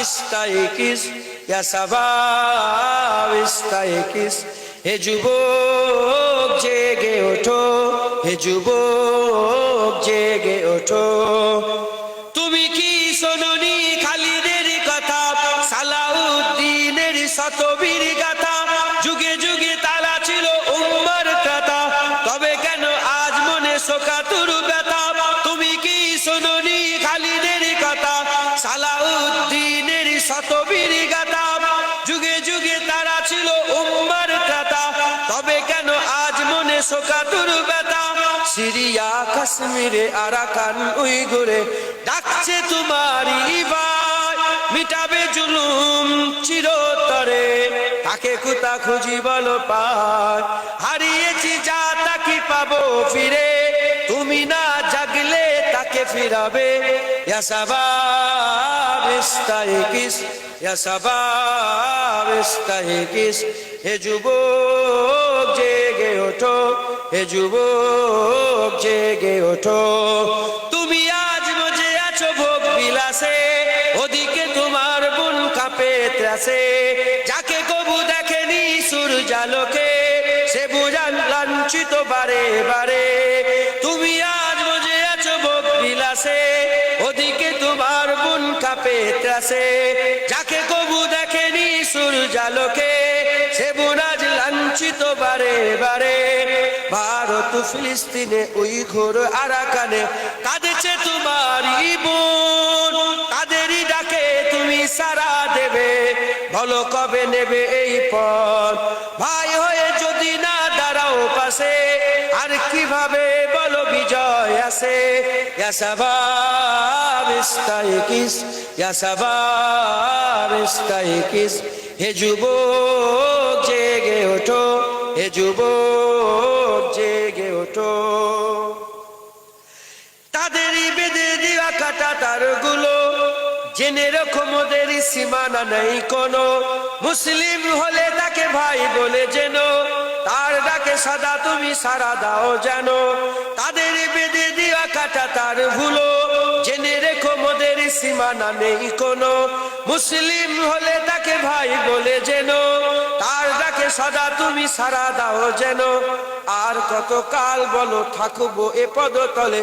ইস্তাইকিস, ইয়া শাবাব ইস্তাইকিস। হে যুবক, জেগে ওঠো, হে যুবক, জেগে ওঠো। তুমি কি শোনি খালিদের কথা? সালাউদ্দিনের শতবীর গাথা। যুগে যুগে তারা ছিল উম্মার কথা। তবে কেন আজ মনে শোকাতুর ব্যথা? তুমি কি শোনি খালিদের কথা? সালাউদ্দিনের গাথা যুগে যুগে তারা ছিল উম্মার কথা তবে কেন আজ মনে ব্যথা? সিরিয়া, কাশ্মীরে, আরাকান ডাকছে মিটাবে জুলুম চিরতরে, তাকে কুতা খুঁজি বলো হারিয়েছি যা তাকে পাবো ফিরে, তুমি না জাগলে তাকে ফিরাবে। হে ওঠো হে ওঠো। তুমি আজ বজে আছো ভোগ বিলাসে, ওদিকে তোমার বোন কাঁপে ত্রাসে। যাকে কবু দেখেনি সুর সূর্যালোকে, সে বুঝান লাঞ্ছিত বারে বারে। বোন কাঁপে ত্রাসে যাকে কবু দেখেনি সূর্যালোকে, সে বুনাজ লাঞ্ছিত বারে বারে। ভারত ফিলিস্তিনে ওই ঘোর আরাকানে, কাঁদেছে ডাকে তুমি সারা দেবে। বলো কবে নেবে এই পথ? ভাই হয়ে যদি না দাঁড়াও পাশে, আর কীভাবে বলো বিজয়? ইয়াসাবাব ইস্তাইকিস ইস্তাইকিস হে যুবক জেগে ওঠো, হে যুবক জেগে ওঠো। তাদেরই বেঁধে দেওয়া কাটা তারগুলো, জেনে রকম ওদের সীমানা নেই কোনো। মুসলিম হলে তাকে ভাই বলে যেন ডাকে সাদা তুমি সারা দাও যেন। তাদের বেঁধে দেওয়া কাটা তার ভুলো জেনে রেখো মোদের সীমানা নেই কোনো। মুসলিম হলে তাকে ভাই বলে যেন। তার ডাকে সাদা তুমি সারা দাও যেন। আর কত কাল বলো থাকব এ পদতলে।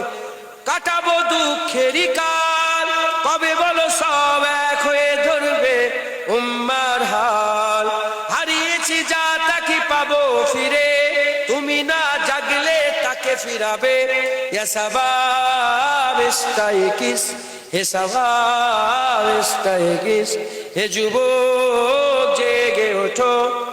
কাটাবো দুঃখেরই কাল। কবে বলো সব এক হয়ে ধরবে উম্মার হাল। হারিয়েছি যা তাকে পাবো ফিরে? তুমি না জাগলে তাকে ফিরাবে? হে যুব জেগে ওঠো।